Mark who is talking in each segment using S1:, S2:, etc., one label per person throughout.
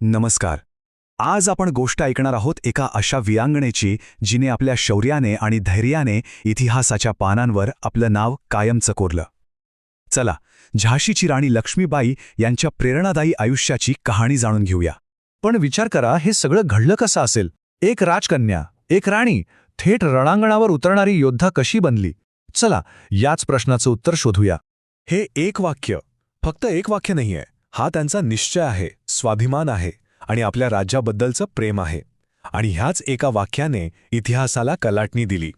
S1: नमस्कार. आज आपण गोष्ट ऐकणार आहोत एका अशा विरांगणेची जिने आपल्या शौर्याने आणि धैर्याने इतिहासाच्या पानांवर आपलं नाव कायमचं कोरलं चला झाशीची राणी लक्ष्मीबाई यांच्या प्रेरणादायी आयुष्याची कहाणी जाणून घेऊया.
S2: पण विचार करा हे सगळं घडलं कसं असेल? एक राजकन्या एक राणी थेट रणांगणावर उतरणारी योद्धा कशी बनली? चला याच प्रश्नाचं उत्तर शोधूया.
S3: हे एक वाक्य फक्त एक वाक्य नाहीये. हा त्यांचा निश्चय आहे स्वाभिमान आहे आणि आपल्या राज्याबद्दलचं प्रेम आहे. आणि ह्याच एका वाक्याने इतिहासाला कलाटणी दिली.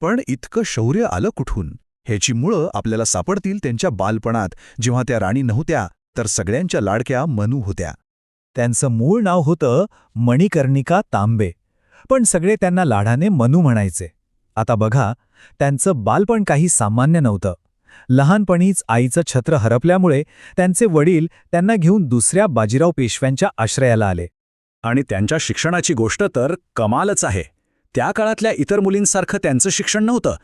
S2: पण इतकं शौर्य आलं कुठून? ह्याची मुळं आपल्याला सापडतील त्यांच्या बालपणात. जेव्हा त्या राणी नव्हत्या तर सगळ्यांच्या लाडक्या मनू होत्या. त्यांचं मूळ नाव होतं मणिकर्णिका तांबे. पण सगळे त्यांना लाडाने मनू म्हणायचे. आता बघा त्यांचं बालपण काही सामान्य नव्हतं. लहानपणीच आईचं छत्र हरपल्यामुळे त्यांचे वडील त्यांना घेऊन दुसऱ्या बाजीराव पेशव्यांच्या आश्रयाला आले.
S1: आणि त्यांच्या शिक्षणाची गोष्ट तर कमालच आहे. त्या काळातल्या इतर मुलींसारखं त्यांचं शिक्षण नव्हतं.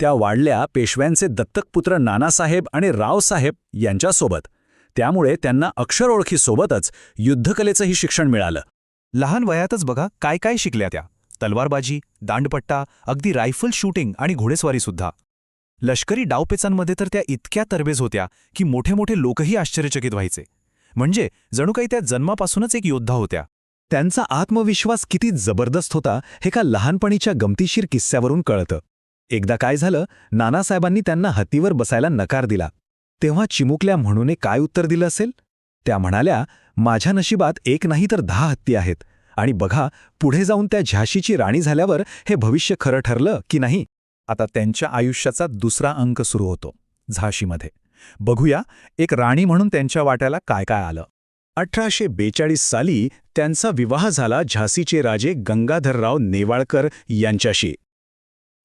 S1: त्या वाढल्या पेशव्यांचे दत्तक पुत्र नानासाहेब आणि रावसाहेब यांच्यासोबत. त्यामुळे त्यांना अक्षर ओळखीसोबतच युद्धकलेचंही शिक्षण मिळालं.
S2: लहान वयातच बघा काय काय शिकल्या त्या. तलवारबाजी दांडपट्टा अगदी रायफल शूटिंग आणि घोडेस्वारीसुद्धा. लष्करी डावपेचांमध्ये तर त्या इतक्या तरबेज होत्या की मोठे मोठे लोकही आश्चर्यचकित व्हायचे. म्हणजे जणू काही त्या जन्मापासूनच एक योद्धा होत्या. त्यांचा आत्मविश्वास किती जबरदस्त होता हे का लहानपणीच्या गमतीशीर किस्स्यावरून कळतं. एकदा काय झालं नानासाहेबांनी त्यांना हत्तीवर बसायला नकार दिला. तेव्हा चिमुकल्या म्हणूने काय उत्तर दिलं असेल? त्या म्हणाल्या माझ्या नशिबात एक नाही तर दहा हत्ती आहेत. आणि बघा पुढे जाऊन त्या झाशीची राणी झाल्यावर हे भविष्य खरं ठरलं की नाही? आता त्यांच्या आयुष्याचा दुसरा अंक सुरू होतो झाशीमध्ये. बघूया एक राणी म्हणून त्यांच्या वाट्याला काय काय आलं. अठराशे बेचाळीस साली त्यांचा विवाह झाला झाशीचे राजे गंगाधरराव नेवाळकर यांच्याशी.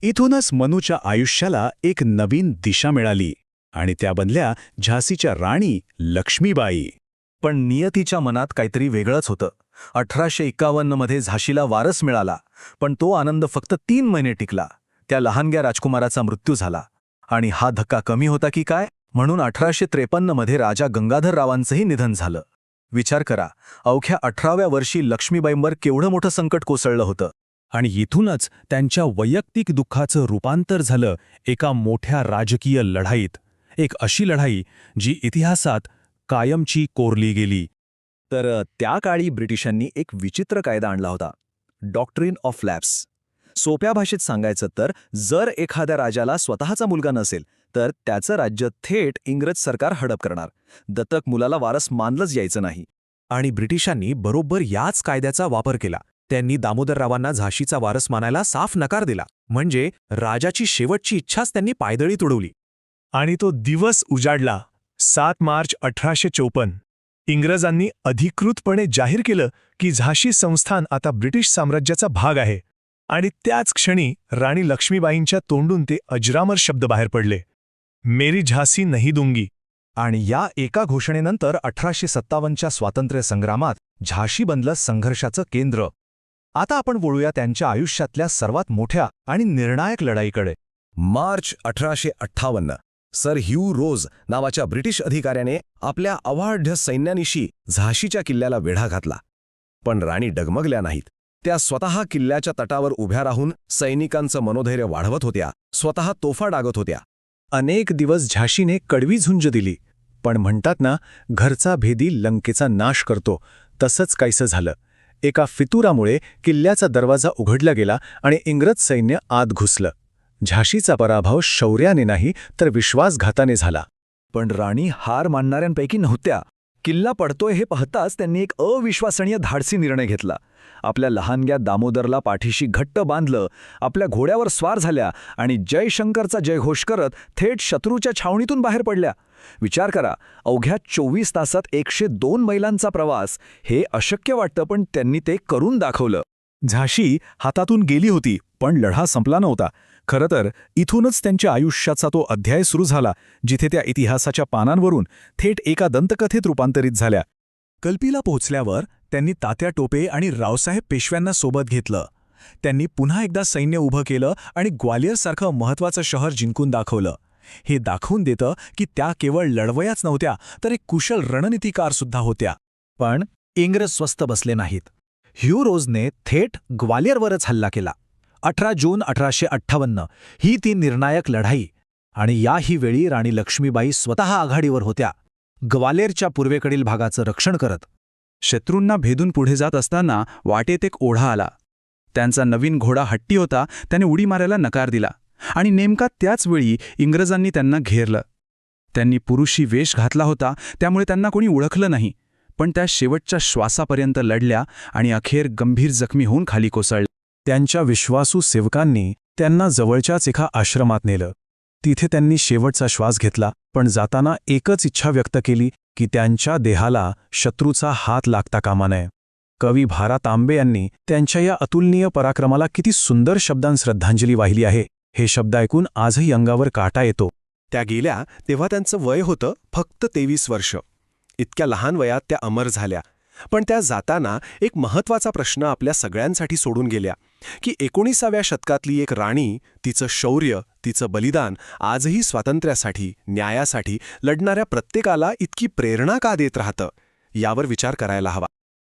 S2: इथूनच मनूच्या आयुष्याला एक नवीन दिशा मिळाली आणि त्या बनल्या झाशीच्या राणी लक्ष्मीबाई. पण नियतीच्या मनात काहीतरी वेगळंच होतं. अठराशे एक्कावन्नमध्ये झाशीला वारस मिळाला पण तो आनंद फक्त तीन महिने टिकला. त्या लहानग्या राजकुमाराचा मृत्यू झाला. आणि हा धक्का कमी होता की काय? म्हणून अठराशे त्रेपन्नमध्ये राजा गंगाधररावांचंही निधन झालं. विचार करा अवघ्या अठराव्या वर्षी लक्ष्मीबाईंवर केवढं मोठं संकट कोसळलं होतं? आणि इथूनच त्यांच्या वैयक्तिक दुःखाचं रूपांतर झालं एका मोठ्या राजकीय लढाईत. एक अशी लढाई जी इतिहासात कायमची कोरली गेली. तर त्या काळी ब्रिटिशांनी एक विचित्र कायदा आणला होता. Doctrine of lapse. सोप्या भाषेत सांगायचं तर जर एखाद्या राजाला स्वतःचा मुलगा नसेल तर त्याचं राज्य थेट इंग्रज सरकार हडप करणार. दत्तक मुलाला वारस मानलंच यायचं नाही. आणि ब्रिटिशांनी बरोबर याच कायद्याचा वापर केला. त्यांनी दामोदररावांना झाशीचा वारस मानायला साफ नकार दिला. म्हणजे राजाची शेवटची इच्छाच त्यांनी पायदळी तुडवली.
S3: आणि तो दिवस उजाडला. सात मार्च अठराशे चौपन्न इंग्रजांनी अधिकृतपणे जाहीर केलं की झाशी संस्थान आता ब्रिटिश साम्राज्याचा भाग आहे. आणि त्याच क्षणी राणी लक्ष्मीबाईंच्या तोंडून ते अजरामर शब्द बाहेर पडले. मेरी झासी नाही दुंगी.
S2: आणि या एका घोषणेनंतर अठराशे सत्तावन्नच्या स्वातंत्र्य संग्रामात झाशी बनलं संघर्षाचं केंद्र. आता आपण बोलूया त्यांच्या आयुष्यातल्या सर्वात मोठ्या आणि निर्णायक लढाईकडे.
S4: मार्च अठराशे अठ्ठावन्न. सर ह्यू रोज नावाच्या ब्रिटिश अधिकाऱ्याने आपल्या अवाढ्य सैन्यानिशी झाशीच्या किल्ल्याला वेढा घातला. पण राणी डगमगल्या नाहीत. त्या स्वतः किल्ल्याच्या तटावर उभ्या राहून सैनिकांचं मनोधैर्य वाढवत होत्या. स्वतः तोफा डागत होत्या.
S2: अनेक दिवस झाशीने कडवी झुंज दिली. पण म्हणतात ना घरचा भेदी लंकेचा नाश करतो. तसंच काहीसं झालं. एका फितुरामुळे किल्ल्याचा दरवाजा उघडला गेला आणि इंग्रज सैन्य आत घुसलं. झाशीचा पराभव शौर्याने नाही तर विश्वासघाताने झाला. पण राणी हार मानणाऱ्यांपैकी नव्हत्या. किल्ला पडतोय हे पाहताच त्यांनी एक अविश्वसनीय धाडसी निर्णय घेतला. आपल्या लहानग्या दामोदरला पाठीशी घट्ट बांधलं आपल्या घोड्यावर स्वार झाल्या आणि जयशंकरचा जयघोष करत थेट शत्रूच्या छावणीतून बाहेर पडल्या. विचार करा अवघ्या चोवीस तासात एकशे दोन मैलांचा प्रवास हे अशक्य वाटतं पण त्यांनी ते करून दाखवलं. झाशी हातातून गेली होती पण लढा संपला नव्हता. खरं तर इथूनच त्यांच्या आयुष्याचा तो अध्याय सुरू झाला जिथे त्या इतिहासाच्या पानांवरून थेट एका दंतकथेत रूपांतरित झाल्या. कल्पीला पोहोचल्यावर त्यांनी तात्या टोपे आणि रावसाहेब पेशव्यांना सोबत घेतलं. त्यांनी पुन्हा एकदा सैन्य उभं केलं आणि ग्वालियरसारखं महत्त्वाचं शहर जिंकून दाखवलं. हे दाखवून देतं की त्या केवळ लढवयाच नव्हत्या तर एक कुशल रणनीतिकारसुद्धा होत्या. पण
S1: इंग्रज स्वस्त बसले नाहीत. ह्यू रोजने थेट ग्वालियरवरच हल्ला केला. अठरा जून अठराशे अठ्ठावन्न ही ती निर्णायक लढाई. आणि याही वेळी राणी लक्ष्मीबाई स्वतः आघाडीवर होत्या. ग्वालेरच्या पूर्वेकडील भागाचं रक्षण करत.
S2: शत्रूंना भेदून पुढे जात असताना वाटेत एक ओढा आला. त्यांचा नवीन घोडा हट्टी होता त्याने उडी मारायला नकार दिला. आणि नेमका त्याच वेळी इंग्रजांनी त्यांना घेरलं. त्यांनी पुरुषी वेश घातला होता त्यामुळे त्यांना कोणी ओळखलं नाही. पण त्या शेवटच्या श्वासापर्यंत लढल्या आणि अखेर गंभीर जखमी होऊन खाली कोसळल्या.
S3: त्यांच्या विश्वासू सेवकांनी त्यांना जवळच्याच एका आश्रमात नेलं. तिथे त्यांनी शेवटचा श्वास घेतला पण जाताना एकच इच्छा व्यक्त केली की त्यांच्या देहाला शत्रूचा हात लागता कामा नये. कवी भारा तांबे यांनी त्यांच्या या अतुलनीय पराक्रमाला किती सुंदर शब्दांत श्रद्धांजली वाहिली आहे हे शब्द ऐकून आजही अंगावर काटा येतो.
S5: त्या गेल्या तेव्हा त्यांचं वय होतं फक्त तेवीस वर्ष. इतक्या लहान वयात त्या अमर झाल्या. पण त्या जाताना एक महत्त्वाचा प्रश्न आपल्या सगळ्यांसाठी सोडून गेल्या की एकोणीसाव्या शतकातली एक राणी तिचं शौर्य तिचं बलिदान आजही स्वातंत्र्यासाठी न्यायासाठी लढणाऱ्या प्रत्येकाला इतकी प्रेरणा का देत राहतं यावर विचार करायला हवा.